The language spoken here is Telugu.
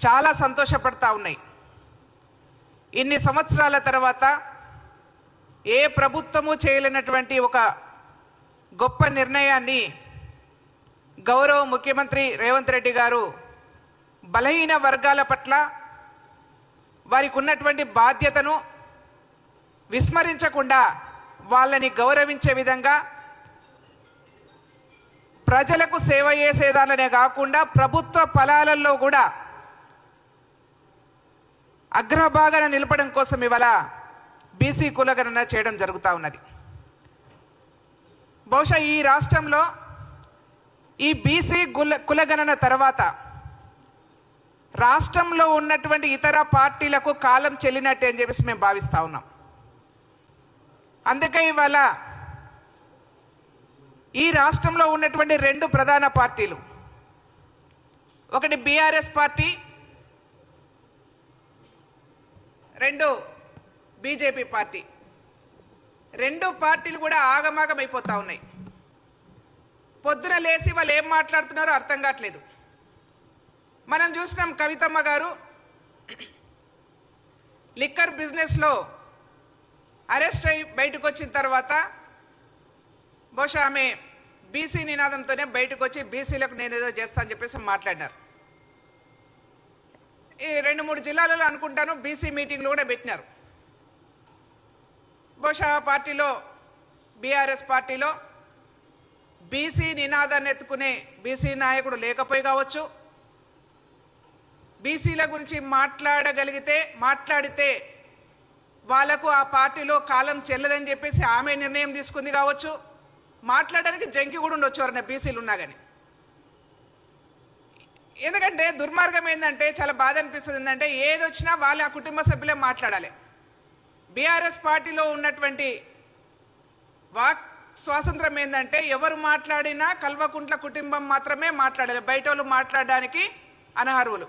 చాలా సంతోషపడతా ఉన్నాయి. ఇన్ని సంవత్సరాల తర్వాత ఏ ప్రభుత్వము చేయలేనటువంటి ఒక గొప్ప నిర్ణయాన్ని గౌరవ ముఖ్యమంత్రి రేవంత్ రెడ్డి గారు బలహీన వర్గాల పట్ల వారికి ఉన్నటువంటి బాధ్యతను విస్మరించకుండా వాళ్ళని గౌరవించే విధంగా ప్రజలకు సేవ చేసేదాననే కాకుండా ప్రభుత్వ ఫలాలలో కూడా అగ్రభాగాన నిలపడం కోసం ఇవాళ బీసీ కులగణన చేయడం జరుగుతూ ఉన్నది. బహుశా ఈ రాష్ట్రంలో ఈ బీసీ కుల కులగణన తర్వాత రాష్ట్రంలో ఉన్నటువంటి ఇతర పార్టీలకు కాలం చెల్లినట్టే అని చెప్పేసి మేము భావిస్తూ ఉన్నాం. అందుకే ఇవాళ ఈ రాష్ట్రంలో ఉన్నటువంటి రెండు ప్రధాన పార్టీలు. ఒకటి బీఆర్ఎస్ పార్టీ రెండు బీజేపీ పార్టీ. రెండు పార్టీలు కూడా ఆగమాగం అయిపోతా ఉన్నాయి. పొద్దున లేచి వాళ్ళు ఏం మాట్లాడుతున్నారో అర్థం కావట్లేదు. మనం చూసినాం కవితమ్మ గారు లిక్కర్ బిజినెస్లో అరెస్ట్ అయి బయటకు వచ్చిన తర్వాత బహుశా ఆమె బీసీ నినాదంతోనే బయటకు వచ్చి బీసీలకు నేను ఏదో చేస్తా అని చెప్పేసి మాట్లాడినారు. ఈ రెండు మూడు జిల్లాలలో అనుకుంటాను బీసీ మీటింగ్లు కూడా పెట్టినారు. బహుశా పార్టీలో బీఆర్ఎస్ పార్టీలో బీసీ నినాదాన్ని ఎత్తుకునే బీసీ నాయకుడు లేకపోయి కావచ్చు. బీసీల గురించి మాట్లాడగలిగితే మాట్లాడితే వాళ్ళకు ఆ పార్టీలో కాలం చెల్లదని చెప్పేసి ఆమె నిర్ణయం తీసుకుంది కావచ్చు. మాట్లాడడానికి జంకి కూడా ఉండొచ్చు ఎవరైనా బీసీలు ఉన్నా కానీ ఎందుకంటే దుర్మార్గం ఏంటంటే చాలా బాధ అనిపిస్తుంది. ఏంటంటే ఏది వచ్చినా వాళ్ళ ఆ కుటుంబ సభ్యులే మాట్లాడాలి. బీఆర్ఎస్ పార్టీలో ఉన్నటువంటి వాక్ స్వాతంత్రం ఏంటంటే ఎవరు మాట్లాడినా కల్వకుంట్ల కుటుంబం మాత్రమే మాట్లాడాలి. బయట వాళ్ళు మాట్లాడడానికి అనర్హులు.